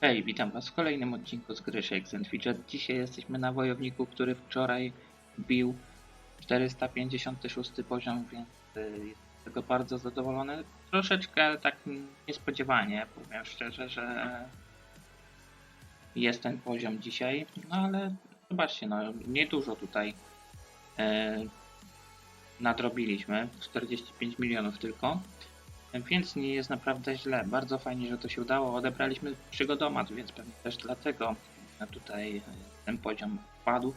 Hej, witam was w kolejnym odcinku z gry Shakes and. Dzisiaj jesteśmy na wojowniku, który wczoraj bił 456 poziom, więc y, jestem z tego bardzo zadowolony. Troszeczkę tak niespodziewanie, powiem szczerze, że jest ten poziom dzisiaj, no ale zobaczcie, no niedużo tutaj e, nadrobiliśmy, 45 milionów tylko. Więc nie jest naprawdę źle. Bardzo fajnie, że to się udało. Odebraliśmy przygodomat, więc pewnie też dlatego tutaj ten poziom wpadł.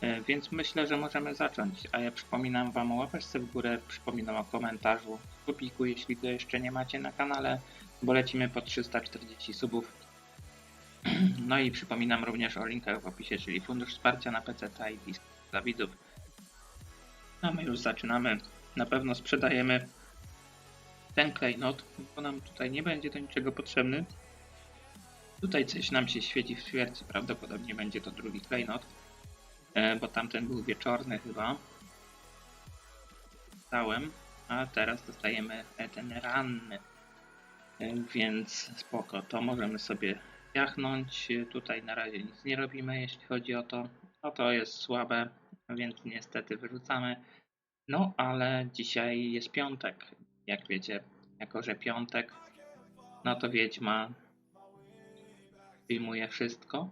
E, Więc myślę, że możemy zacząć. A ja przypominam Wam o łapeczce w górę, przypominam o komentarzu, subiku, jeśli go jeszcze nie macie na kanale, bo lecimy po 340 subów. No i przypominam również o linkach w opisie, czyli Fundusz Wsparcia na PC i Disk dla widzów. No my już zaczynamy. Na pewno sprzedajemy ten klejnot, bo nam tutaj nie będzie do niczego potrzebny. Tutaj coś nam się świeci w ćwierci, prawdopodobnie będzie to drugi klejnot, e, bo tamten był wieczorny chyba. Dałem, a teraz dostajemy e, ten ranny, E, więc spoko, to możemy sobie jachnąć. Tutaj na razie nic nie robimy, jeśli chodzi o to. No to jest słabe, więc niestety wyrzucamy. No, ale dzisiaj jest piątek. Jak wiecie, jako że piątek, no to Wiedźma wyjmuje wszystko,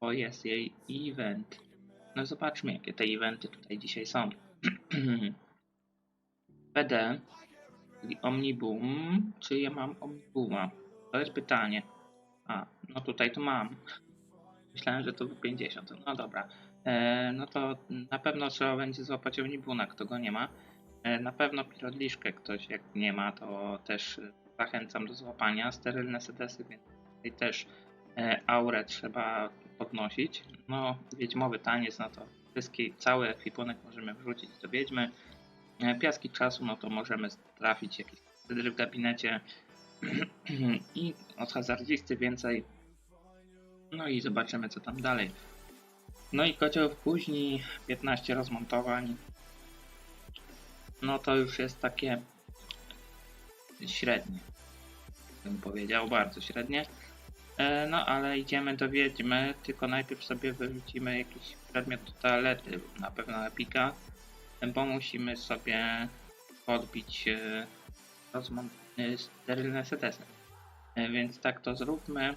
bo jest jej event. No zobaczmy, jakie te eventy tutaj dzisiaj są. PD, czyli Omnibum. Czy ja mam Omnibuma? To jest pytanie. A, no tutaj to mam. Myślałem, że to był 50. No dobra. E, no to na pewno trzeba będzie złapać Omnibuna, kto go nie ma. E, Na pewno pirodliszkę ktoś jak nie ma, to też zachęcam do złapania. Sterylne sedesy, więc tutaj też e, aurę trzeba podnosić. No, wiedźmowy taniec, no to wszystkie, cały ekwipunek możemy wrzucić do wiedźmy. E, Piaski czasu, no to możemy trafić jakieś cydry w gabinecie i od hazardzisty więcej. No i zobaczymy co tam dalej. No i kocioł w kuźni, 15 rozmontowań, no to już jest takie średnie. Bym powiedział, bardzo średnie. E, no ale idziemy do wiedźmy, tylko najpierw sobie wyrzucimy jakiś przedmiot do toalety, na pewno epika, bo musimy sobie podbić e, rozmont sterylne setesy. Więc tak to zróbmy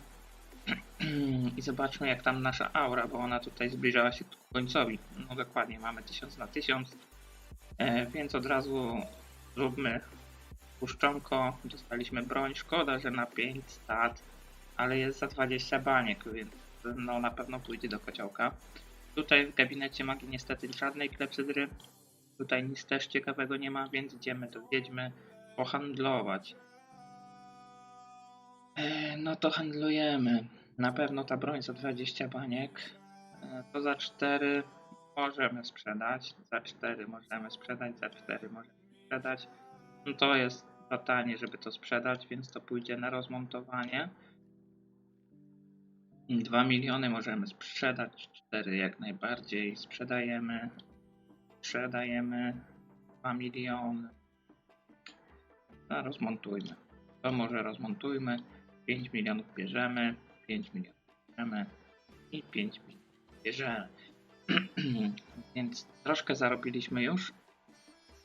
i zobaczmy jak tam nasza aura, bo ona tutaj zbliżała się ku końcowi. No dokładnie, mamy 1000 na 1000. E, więc od razu zróbmy puszczonko. Dostaliśmy broń. Szkoda, że na 5 stat, ale jest za 20 baniek, więc no na pewno pójdzie do kociołka. Tutaj w gabinecie magii niestety żadnej klepsydry. Tutaj nic też ciekawego nie ma, więc idziemy do wiedźmy pohandlować. E, no to handlujemy. Na pewno ta broń za 20 baniek. E, to za 4 możemy sprzedać. Za 4 możemy sprzedać, za 4 możemy sprzedać. No to jest za żeby to sprzedać, więc to pójdzie na rozmontowanie. 2 miliony możemy sprzedać, 4 jak najbardziej sprzedajemy. Sprzedajemy 2 miliony. No rozmontujmy. To może rozmontujmy. 5 milionów bierzemy, 5 milionów bierzemy i 5 milionów bierzemy. Więc troszkę zarobiliśmy już.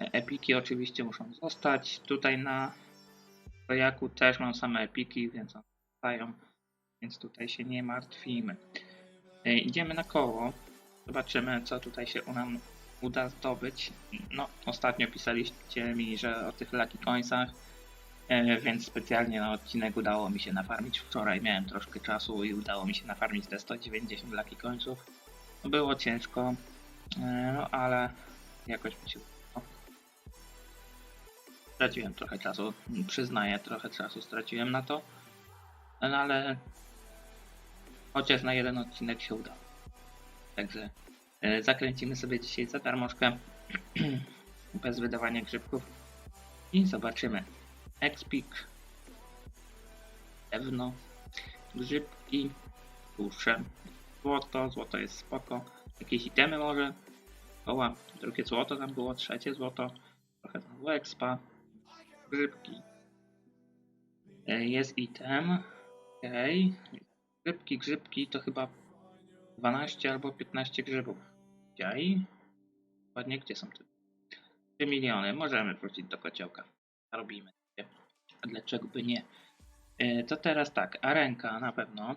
E- Epiki oczywiście muszą zostać. Tutaj na Rojaku też mam same epiki, więc one zostają. Więc tutaj się nie martwimy. E, Idziemy na koło. Zobaczymy, co tutaj się u nam uda zdobyć. No, ostatnio pisaliście mi, że o tych Lucky Coinsach, e, więc specjalnie na odcinek udało mi się nafarmić. Wczoraj miałem troszkę czasu i udało mi się nafarmić te 190 Lucky Coinsów. Było ciężko, e, no ale jakoś mi się udało. Straciłem trochę czasu, przyznaję, trochę czasu straciłem na to, no ale chociaż na jeden odcinek się udało. Także e, zakręcimy sobie dzisiaj za darmożkę, bez wydawania grzybków i zobaczymy. Expik, drewno, grzybki, dusze, złoto, złoto jest spoko, jakieś itemy może, koła, drugie złoto tam było, trzecie złoto, trochę znowu expa, grzybki. E, Jest item, Okej. Grzybki, grzybki to chyba 12 albo 15 grzybów. Dzisiaj. Ładnie, gdzie są te 3 miliony? Możemy wrócić do kociołka. Robimy. A dlaczego by nie? E, To teraz tak, arenka na pewno.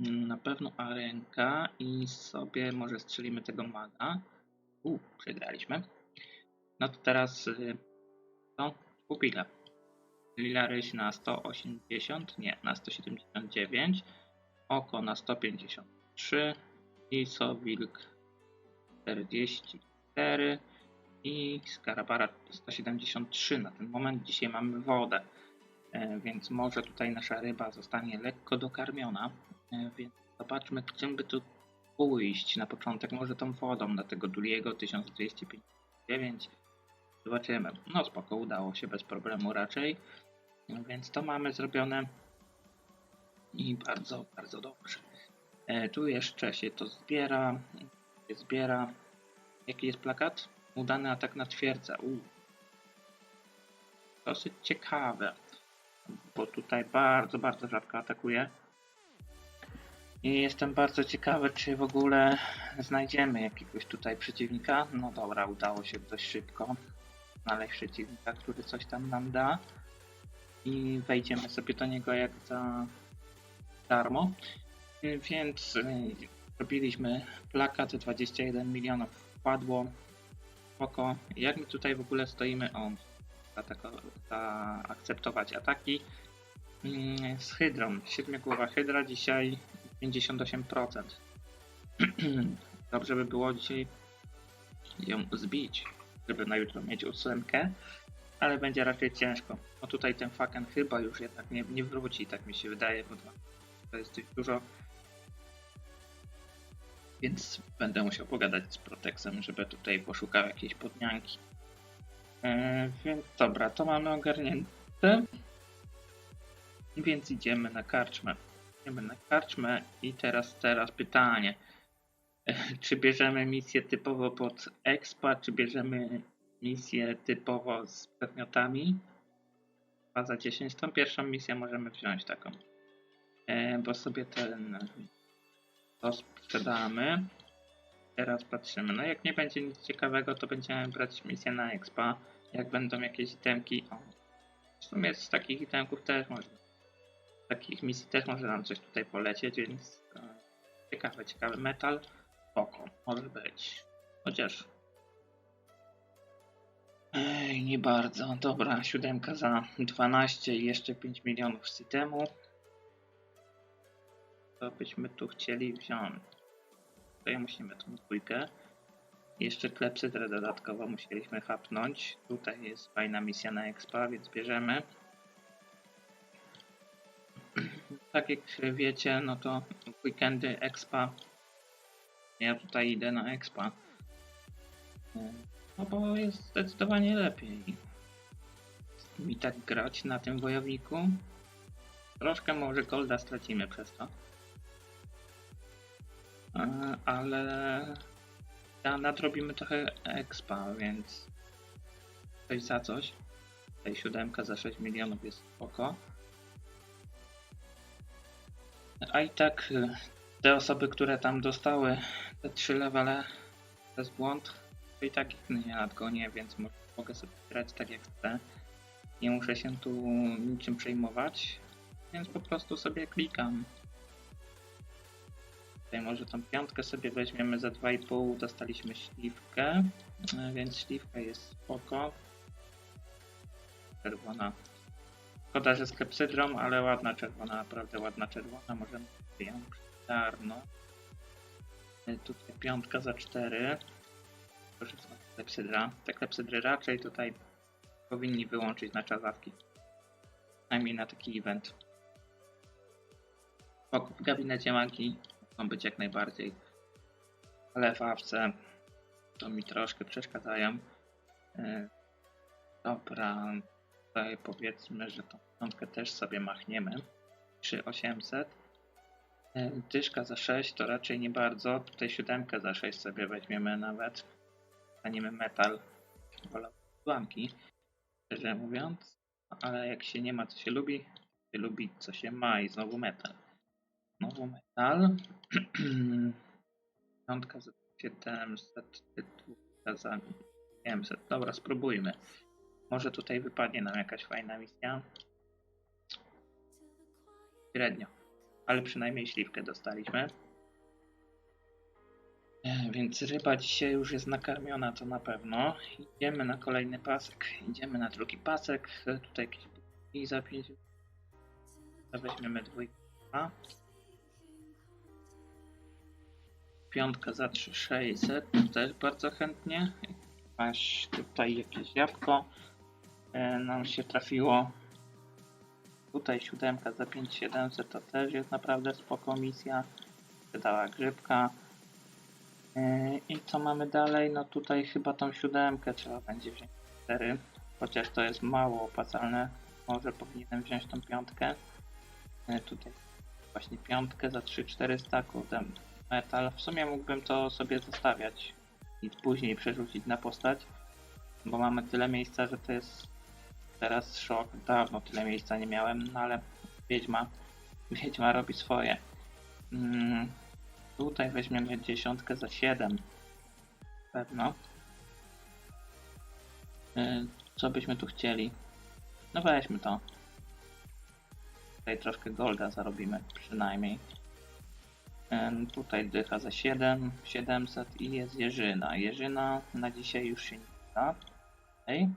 Mm, Na pewno arenka i sobie może strzelimy tego maga. U, przegraliśmy. No to teraz y, co? Pupile. Lila ryś na 180, nie, na 179. Oko na 153. I Sowilk 44. I Skarabara 173. Na ten moment dzisiaj mamy wodę. E, więc może tutaj nasza ryba zostanie lekko dokarmiona. E, więc zobaczmy, czym by tu pójść na początek. Może tą wodą na tego Duliego 1259. Zobaczymy. No spoko, udało się bez problemu raczej. No więc to mamy zrobione. I bardzo, bardzo dobrze. E, tu jeszcze się to zbiera. Zbiera. Jaki jest plakat? Udany atak na twierdzę. U. Dosyć ciekawe bo tutaj bardzo, bardzo rzadko atakuje. I jestem bardzo ciekawy, czy w ogóle znajdziemy jakiegoś tutaj przeciwnika. No dobra, udało się dość szybko znaleźć przeciwnika, który coś tam nam da. I wejdziemy sobie do niego jak za darmo. Więc y, robiliśmy plakat, 21 milionów wpadło. Spoko. Jak my tutaj w ogóle stoimy? O, zaatako- zaakceptować ataki. Mm, Z hydrą. Siedmiogłowa hydra dzisiaj 58%. Dobrze by było dzisiaj ją zbić, żeby na jutro mieć ósemkę, ale będzie raczej ciężko. No tutaj ten faken chyba już jednak nie, nie wróci, tak mi się wydaje, bo to- jest dość dużo. Więc będę musiał pogadać z Protexem, żeby tutaj poszukał jakiejś podmianki. E, więc dobra, to mamy ogarnięte. Więc idziemy na karczmę. Idziemy na karczmę i teraz, teraz pytanie. Czy bierzemy misję typowo pod expa, czy bierzemy misję typowo z przedmiotami? Baza 10. Tą pierwszą misję możemy wziąć taką. E, bo sobie ten to sprzedamy. Teraz patrzymy. No jak nie będzie nic ciekawego, to będziemy brać misję na expa. Jak będą jakieś itemki. O, w sumie z takich itemków też można. Takich misji też może nam coś tutaj polecieć, więc ciekawe, ciekawy metal. Spoko, może być. Chociaż. Ej, nie bardzo. Dobra, siódemka za 12 i jeszcze 5 milionów z itemu. Co byśmy tu chcieli wziąć? Tutaj musimy tą dwójkę. Jeszcze klepsydrę dodatkowo musieliśmy hapnąć. Tutaj jest fajna misja na expa, więc bierzemy. Tak jak wiecie, no to weekendy expa. Ja tutaj idę na expa. No bo jest zdecydowanie lepiej. Mi tak grać na tym wojowniku. Troszkę może golda stracimy przez to. Ale ja nadrobimy trochę expa, więc coś za coś. Tutaj siódemka za 6 milionów jest spoko. A i tak y, te osoby, które tam dostały te 3 levele przez błąd, to i tak ich nie nadgonię, więc mo- mogę sobie grać tak jak chcę. Nie muszę się tu niczym przejmować, więc po prostu sobie klikam. Tutaj może tą piątkę sobie weźmiemy za 2,5, dostaliśmy śliwkę, e, więc śliwka jest spoko. Czerwona. Szkoda, że z klepsydrą, ale ładna czerwona, naprawdę ładna czerwona. Możemy ją czarno. E, Tutaj piątka za 4. Proszę bardzo, klepsydra. Te klepsydry raczej tutaj powinni wyłączyć na czasawki. Przynajmniej na taki event. Spoko, w gabinecie magii mogą być jak najbardziej. Ale w to mi troszkę przeszkadzają. E, Dobra, tutaj powiedzmy, że tą piątkę też sobie machniemy. 3800. E, Dyszka za 6 to raczej nie bardzo. Tutaj siódemkę za 6 sobie weźmiemy nawet. Staniemy metal. Wolę ułamki, szczerze mówiąc. Ale jak się nie ma, co się lubi, lubić co się ma i znowu metal. Znowu metal. Piątka za 700, dwójka za 700. Dobra, spróbujmy. Może tutaj wypadnie nam jakaś fajna misja. Średnio, ale przynajmniej śliwkę dostaliśmy. E, Więc ryba dzisiaj już jest nakarmiona, to na pewno. Idziemy na kolejny pasek. Idziemy na drugi pasek. Tutaj jakieś i za 5. Weźmiemy dwójkę. Piątka za 3600. Też bardzo chętnie. Aż tutaj jakieś jabłko nam się trafiło. Tutaj siódemka za 5700 to też jest naprawdę spoko misja. Wydała grzybka. Yy, I co mamy dalej? No tutaj chyba tą siódemkę trzeba będzie wziąć 4, chociaż to jest mało opłacalne. Może powinienem wziąć tą piątkę. Yy, Tutaj właśnie piątkę za 3-400, kurde, metal. W sumie mógłbym to sobie zostawiać i później przerzucić na postać, bo mamy tyle miejsca, że to jest teraz szok. Dawno tyle miejsca nie miałem, no ale Wiedźma, Wiedźma robi swoje. Mm, Tutaj weźmiemy dziesiątkę za 7. Pewno. Yy, Co byśmy tu chcieli? No weźmy to. Tutaj troszkę golda zarobimy przynajmniej. Yy, Tutaj dycha za 7, 700 i jest jeżyna. Jeżyna na dzisiaj już się nie da. Okay.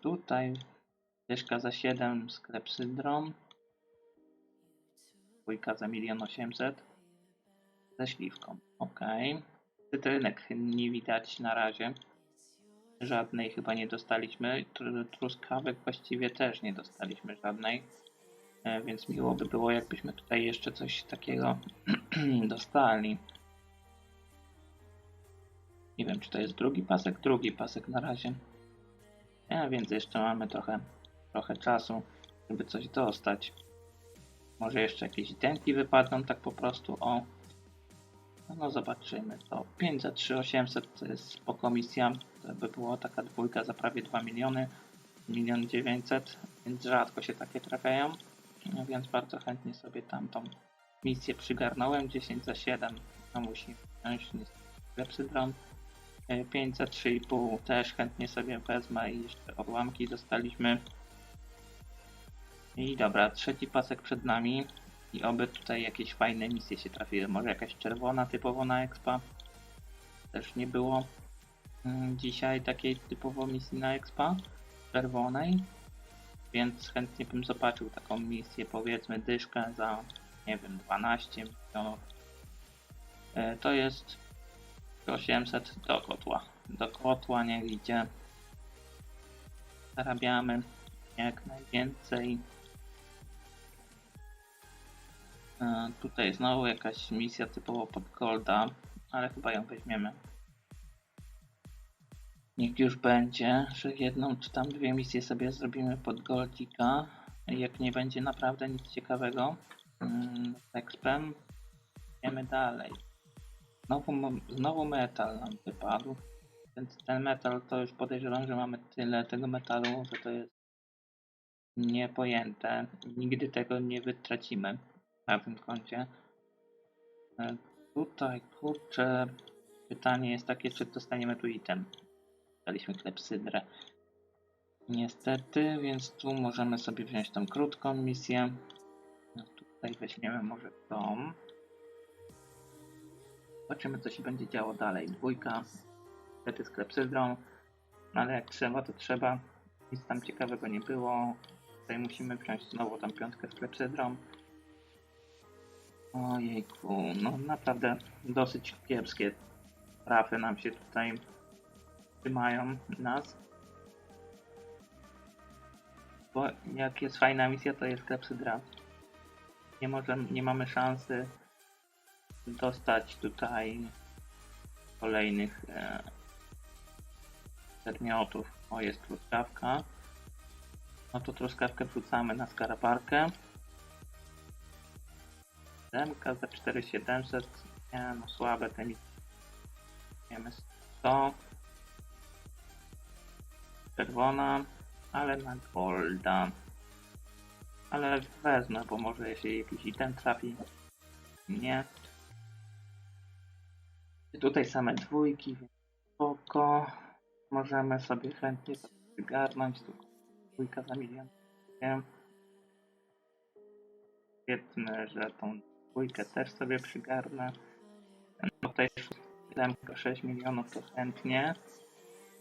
Tutaj dyszka za 7, sklep Sydrom. Dwójka za milion osiemset. Ze śliwką. Ok. Cytrynek nie widać na razie. Żadnej chyba nie dostaliśmy. Tr- Truskawek właściwie też nie dostaliśmy żadnej. E, Więc miło by było, jakbyśmy tutaj jeszcze coś takiego dostali. Nie wiem, czy to jest drugi pasek. Drugi pasek na razie. Ja, więc jeszcze mamy trochę, trochę czasu, żeby coś dostać. Może jeszcze jakieś denki wypadną tak po prostu, o. No zobaczymy, to 5 za 3 800 to jest spoko misja, to by było taka dwójka za prawie 2 miliony, milion 900, więc rzadko się takie trafiają, no więc bardzo chętnie sobie tamtą misję przygarnąłem, 10 za 7, no musi wziąć lepszy dron, 5 za 3,5 też chętnie sobie wezmę i jeszcze odłamki dostaliśmy. I dobra, trzeci pasek przed nami. I oby tutaj jakieś fajne misje się trafiły. Może jakaś czerwona typowo na expa. Też nie było mm, dzisiaj takiej typowo misji na expa. Czerwonej. Więc chętnie bym zobaczył taką misję, powiedzmy dyszkę za, nie wiem, 12 milionów. E, To jest 800 do kotła. Do kotła niech idzie. Zarabiamy jak najwięcej. E, Tutaj znowu jakaś misja typowo pod golda, ale chyba ją weźmiemy. Niech już będzie, że jedną czy tam dwie misje sobie zrobimy pod goldika. Jak nie będzie naprawdę nic ciekawego mm, z expem, idziemy dalej. Znowu, znowu metal nam wypadł. Więc ten metal to już podejrzewam, że mamy tyle tego metalu, że to jest niepojęte. Nigdy tego nie wytracimy na tym koncie. E, Tutaj, kurczę, pytanie jest takie, czy dostaniemy tu item. Daliśmy klepsydrę. Niestety, więc tu możemy sobie wziąć tą krótką misję. No, tutaj weźmiemy może tą. Zobaczymy, co się będzie działo dalej. Dwójka, niestety z klepsydrą, no ale jak trzeba, to trzeba. Nic tam ciekawego nie było. Tutaj musimy wziąć znowu tą piątkę z klepsydrą. Ojejku, no naprawdę dosyć kiepskie trafy nam się tutaj trzymają nas. Bo jak jest fajna misja, to jest klepsydra. Nie, możemy, nie mamy szansy dostać tutaj kolejnych e, przedmiotów. O, jest truskawka. No to truskawkę wrzucamy na skaraparkę. Demka za 4700. Nie no, słabe te mi. Wiemy 100. Czerwona, ale na golda. Ale wezmę, bo może jeśli jakiś item trafi. Nie. Tutaj same dwójki, więc. Możemy sobie chętnie to przygarnąć. Tu dwójka za milion. Powiedzmy, że tą dwójkę też sobie przygarnę. No tutaj 6 milionów to chętnie.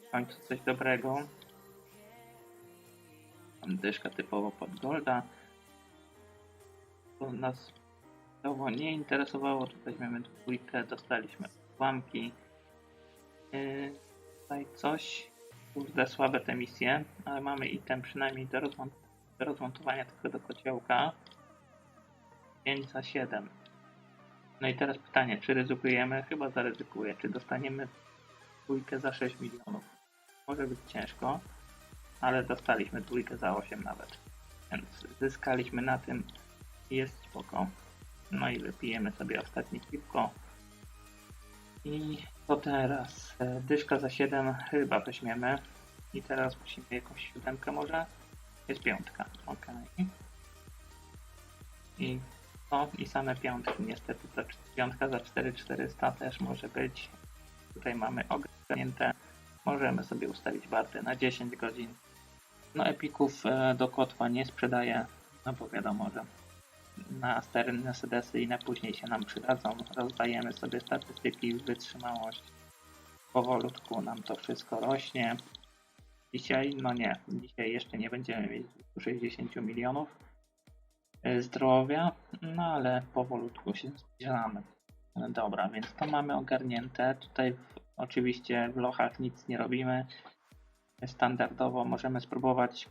W końcu coś dobrego. Dyszka typowo pod golda. To nas to nie interesowało. Tutaj mamy dwójkę, dostaliśmy ułamki. Yy, tutaj coś. Kurde, słabe te misje, ale mamy item przynajmniej do, rozmont do rozmontowania do kociołka. 5 za 7. No i teraz pytanie, czy ryzykujemy? Chyba zaryzykuję. Czy dostaniemy dwójkę za 6 milionów? Może być ciężko, ale dostaliśmy dwójkę za 8 nawet. Więc zyskaliśmy na tym jest spoko. No i wypijemy sobie ostatnie piwko. I to teraz e, dyszka za 7 chyba weźmiemy. I teraz musimy jakąś siódemkę może. Jest piątka, ok. I no i same piątki niestety to piątka za 4400 też może być. Tutaj mamy ogarnięte. Możemy sobie ustawić warty na 10 godzin. No epików e, do kotwa nie sprzedaję, no bo wiadomo, że na i na później się nam przydadzą. Rozdajemy sobie statystyki, wytrzymałość. Powolutku nam to wszystko rośnie. Dzisiaj, no nie, dzisiaj jeszcze nie będziemy mieć 60 milionów e, zdrowia, no ale powolutku się zbliżamy. Dobra, więc to mamy ogarnięte. Tutaj w, oczywiście w lochach nic nie robimy. Standardowo możemy spróbować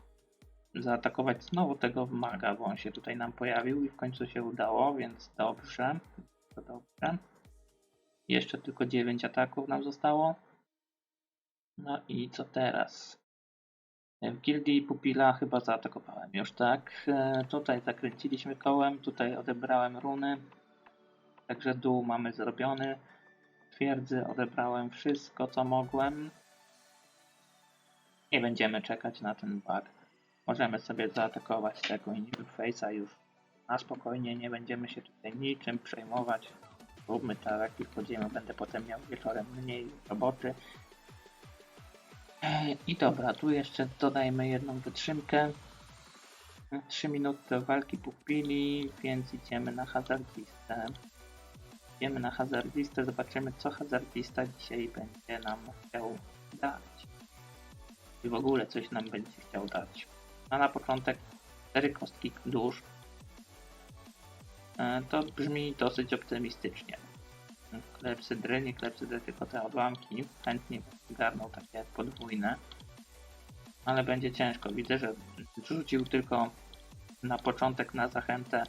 zaatakować znowu tego maga, bo on się tutaj nam pojawił i w końcu się udało, więc dobrze. To dobrze. Jeszcze tylko 9 ataków nam zostało. No i co teraz? W gildii pupila chyba zaatakowałem już, tak? E, tutaj zakręciliśmy kołem, tutaj odebrałem runy. Także dół mamy zrobiony. Twierdzy odebrałem wszystko, co mogłem. Nie będziemy czekać na ten bug. Możemy sobie zaatakować tego Face'a już na spokojnie, nie będziemy się tutaj niczym przejmować. Róbmy tak, jak już będę potem miał wieczorem mniej roboty. I dobra, tu jeszcze dodajmy jedną wytrzymkę. 3 minuty walki pupili, więc idziemy na hazardistę. Idziemy na hazardistę, zobaczymy co hazardista dzisiaj będzie nam chciał dać. I w ogóle coś nam będzie chciał dać. A na początek 4 kostki dusz. E, To brzmi dosyć optymistycznie. Klepsydry, nie klepsydry, tylko te odłamki. Chętnie garną takie podwójne. Ale będzie ciężko. Widzę, że rzucił tylko na początek na zachętę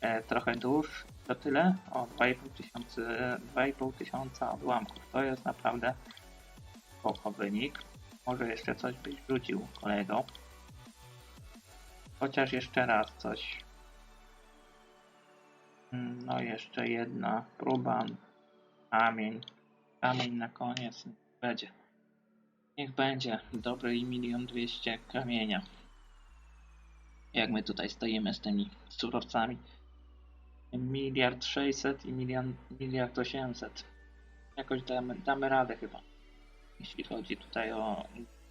e, trochę dusz. To tyle? O 2,5 tysiąca, 2,5 tysiąca odłamków. To jest naprawdę spoko wynik. Może jeszcze coś byś wrzucił kolego. Chociaż jeszcze raz coś. Mm, No jeszcze jedna próba. Kamień. Kamień na koniec. Niech będzie. Niech będzie. Dobry i milion dwieście kamienia. Jak my tutaj stoimy z tymi surowcami. Miliard sześćset i milion, miliard osiemset. Jakoś damy, damy radę chyba. Jeśli chodzi tutaj o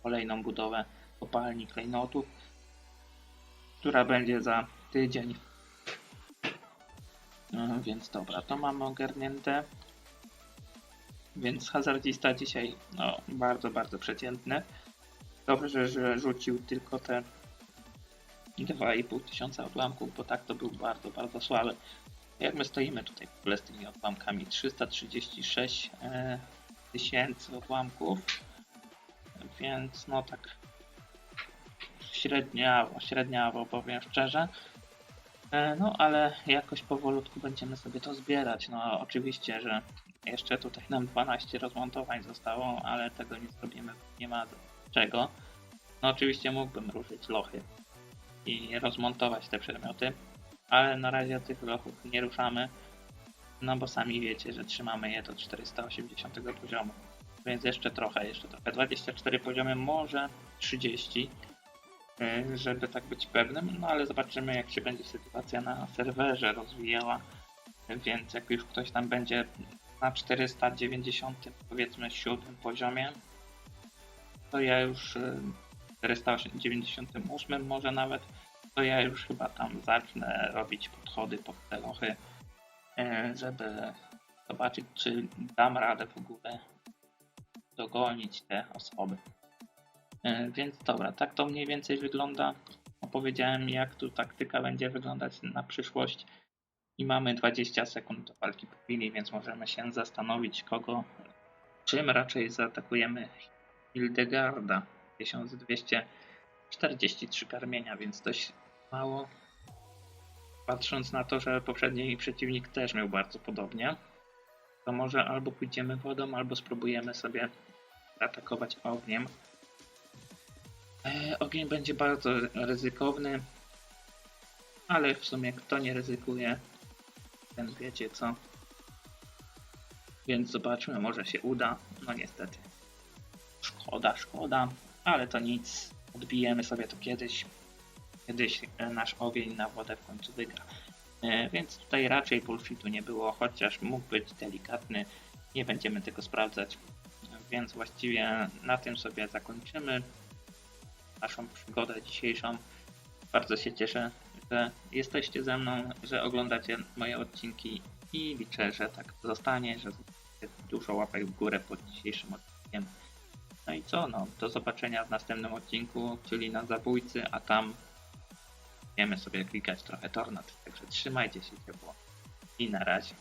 kolejną budowę kopalni klejnotów która będzie za tydzień. No, więc dobra, to mamy ogarnięte. Więc hazardzista dzisiaj no, bardzo, bardzo przeciętny. Dobrze, że rzucił tylko te 2,5 tysiąca odłamków, bo tak to był bardzo, bardzo słaby. Jak my stoimy tutaj w ogóle z tymi odłamkami? 336 e, tysięcy odłamków. Więc no tak średniawo, średniawo powiem szczerze. E, No ale jakoś powolutku będziemy sobie to zbierać. No oczywiście, że jeszcze tutaj nam 12 rozmontowań zostało, ale tego nie zrobimy, nie ma czego. No oczywiście mógłbym ruszyć lochy i rozmontować te przedmioty, ale na razie tych lochów nie ruszamy, no bo sami wiecie, że trzymamy je do 480 poziomu. Więc jeszcze trochę, jeszcze trochę. 24 poziomy, może 30 y, żeby tak być pewnym, no ale zobaczymy jak się będzie sytuacja na serwerze rozwijała, więc jak już ktoś tam będzie na 490 powiedzmy 7 poziomie, to ja już y, 498 może nawet, to ja już chyba tam zacznę robić podchody pod te lochy, y, żeby zobaczyć czy dam radę w ogóle dogonić te osoby. E, Więc dobra, tak to mniej więcej wygląda. Opowiedziałem jak tu taktyka będzie wyglądać na przyszłość i mamy 20 sekund do walki po chwili, więc możemy się zastanowić kogo, czym raczej zaatakujemy Hildegarda. 1243 karmienia, więc dość mało. Patrząc na to, że poprzedni przeciwnik też miał bardzo podobnie, to może albo pójdziemy wodą, albo spróbujemy sobie atakować ogniem. E, ogień będzie bardzo ryzykowny, ale w sumie kto nie ryzykuje, ten wiecie co. Więc zobaczmy, może się uda. No niestety. Szkoda, szkoda, ale to nic. Odbijemy sobie to kiedyś. Kiedyś e, nasz ogień na wodę w końcu wygra. E, Więc tutaj raczej bullshitu nie było, chociaż mógł być delikatny. Nie będziemy tego sprawdzać. Więc właściwie na tym sobie zakończymy naszą przygodę dzisiejszą. Bardzo się cieszę, że jesteście ze mną, że oglądacie moje odcinki i liczę, że tak zostanie, że dużo łapek w górę pod dzisiejszym odcinkiem. No i co, no, do zobaczenia w następnym odcinku, czyli na zabójcy, a tam wiemy sobie klikać trochę tornad. Także trzymajcie się ciepło i na razie.